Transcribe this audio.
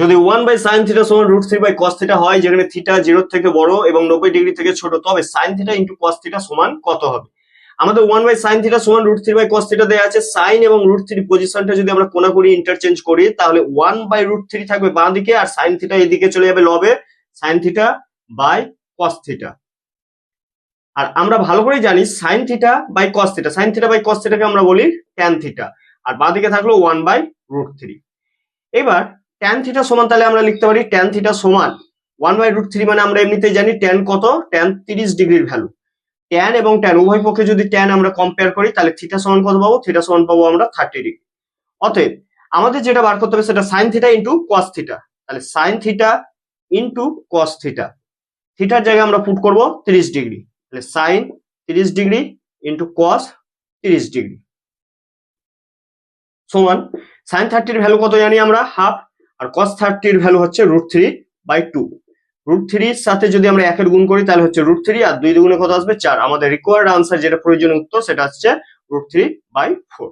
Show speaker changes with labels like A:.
A: যদি one by sine theta সমান root three by cos theta হয়, যেখানে থিটা জিরোর থেকে বড় এবং নব্বই ডিগ্রি থেকে ছোট, তবে sine theta into cos theta সমান কত হবে? আমাদের ওয়ান বাই সাইন থিটা সমান root three by cos theta দেওয়া আছে। সাইন এবং রুট থ্রি পজিশনটা যদি আমরা কোনাকুনি ইন্টারচেঞ্জ করি, তাহলে ওয়ান বাই রুট থ্রি থাকবে বাঁ দিকে আর সাইন থিটা এদিকে চলে যাবে লবে। Sine theta by cos theta আর আমরা ভালো করেই জানি sine theta by cos theta sine theta by cos থিটাকে আমরা বলি ট্যান থিটা আর বাঁ দিকে থাকল ওয়ান বাই রুট থ্রি এবার ট্যান থিটা সমান তাহলে আমরা লিখতে পারি ট্যান থিটা সমান ওয়ান বাই রুট থ্রি মানে আমরা এমনিতেই জানি ট্যান কত? ট্যান তিরিশ ডিগ্রির ভ্যালু ট্যান এবং ট্যান উভয় পক্ষে যদি ট্যান আমরা কম্পেয়ার করি, তাহলে থিটা সমান কত পাবো? থিটা সমান পাবো আমরা থার্টি ডিগ্রি অতএব, আমাদের যেটা বার করতে হবে সেটা sine theta into cos theta তাহলে sine theta into cos theta থিটার জায়গায় আমরা পুট করব তিরিশ ডিগ্রি তাহলে সাইন তিরিশ ডিগ্রি ইন্টু কস তিরিশ ডিগ্রি সমান সাইন থার্টির ভ্যালু কত জানি আমরা? হাফ আর কস থার্টির ভ্যালু হচ্ছে root three by two root থ্রির সাথে যদি আমরা একের গুণ করি, তাহলে হচ্ছে রুট থ্রি আর দুই দুগুণে কত আসবে? চার। আমাদের রিকোয়ার্ড আনসার যেটা প্রয়োজনীয় উত্তর, সেটা হচ্ছে রুট থ্রি বাই ফোর